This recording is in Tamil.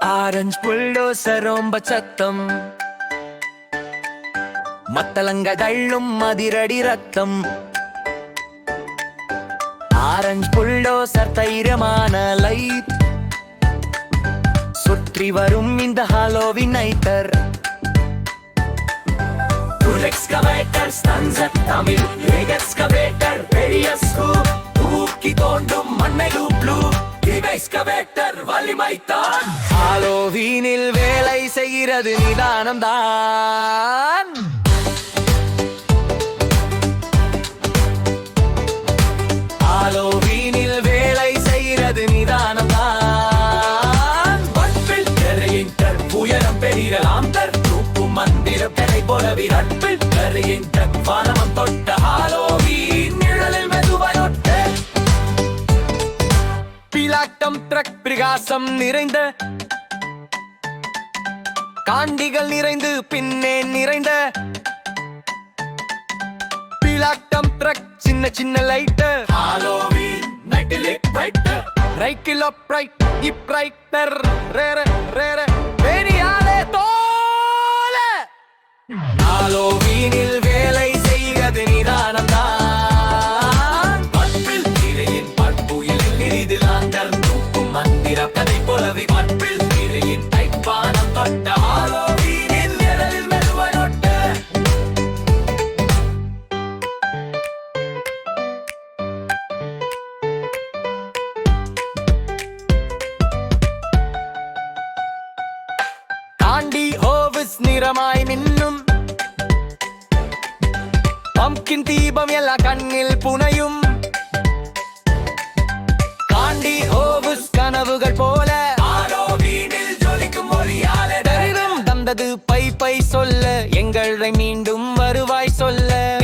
ஆரஞ்சு புல்டோசர் ரொம்ப சத்தம். மத்தலங்க தள்ளும் மதிரடி ரத்தம். ஆரஞ்சு புல்டோசர் தைரியமான லைட் சுற்றி வரும் இந்த ஹாலோவின் நைட்டர் எக்ஸ்கவேட்டர் ஸ்டன்சர் தமிழ் எக்ஸ்கவேட்டர் பெரிய ஸ்கூப் தூக்கி தோண்டும் மண்ணையும் ப்ளூ எக்ஸ்கவேட்டர் வலிமைத்தான். ஹாலோவீனில் வேலை செய்கிறது நிதானம் தான் ஹாலோவீனில் வேலை செய்கிறது நிதானம் தான் பட்பில் கரையின் கர் உயரம் பெரியலாம் தர் தூக்கும் மந்திர பெறை போல விரட்பில் கரையின் கர் வானமம் பிலாட்டம் ட்ரக் பிரகாசம் நிறைந்த காண்டிகள் நிறைந்து பின்னே நிறைந்த பிலாட்டம் ட்ரக் சின்ன சின்ன லைட்டர் ஹாலோவீன் நைட்டில் பிரைட்டர் ரைக்கில் அப்ரைட் இப்ரைட்டர் ரேர ரேர பெரியாலே தூக்கும் மந்திர கதை போலவே பட்பில் திரையின் தைப்பானம் தொட்ட ஆலோ நிழலில் ஓவிஸ் நிறமாய் மின்னும் பம்கின் தீபம் எல்லாம் கண்ணில் புனையும். வந்தது பை பை சொல்ல எங்களை மீண்டும் வருவாய் சொல்ல.